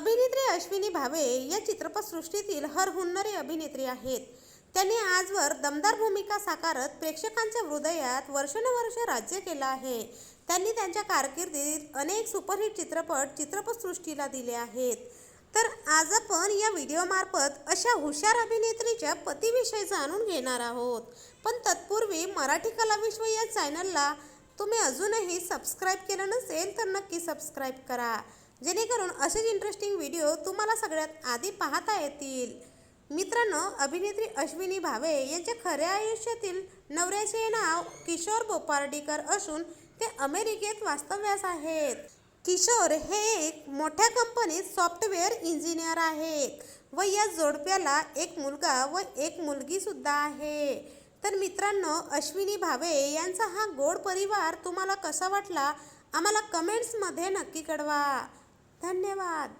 अभिनेत्री अश्विनी भावे या चित्रपटसृष्टीतील हरहुन्नरी अभिनेत्री आहेत. त्यांनी आजवर दमदार भूमिका साकारत प्रेक्षकांच्या हृदयात वर्षानुवर्ष राज्य केलं आहे. त्यांनी त्यांच्या कारकिर्दीत अनेक सुपरहिट चित्रपट चित्रपटसृष्टीला दिले आहेत. तर आज आपण या व्हिडिओमार्फत अशा हुशार अभिनेत्रीच्या पतीविषयी जाणून घेणार आहोत. पण तत्पूर्वी मराठी कलाविश्व या चॅनलला तुम्ही अजूनही सबस्क्राईब केलं नसेल तर नक्की सबस्क्राईब करा. जेणेकरून असेच इंटरेस्टिंग व्हिडिओ तुम्हाला सगळ्यात आधी पाहता येतील. मित्रांनो अभिनेत्री अश्विनी भावे यांच्या खऱ्या आयुष्यातील नवऱ्याचे नाव किशोर बोपार्डीकर असून ते अमेरिकेत वास्तव्यास आहेत. किशोर हे एक मोठ्या कंपनीत सॉफ्टवेअर इंजिनियर आहेत व या जोडप्याला एक मुलगा व एक मुलगीसुद्धा आहे. तर मित्रांनो अश्विनी भावे यांचा हा गोड परिवार तुम्हाला कसा वाटला? आम्हाला कमेंट्समध्ये नक्की कळवा. धन्यवाद.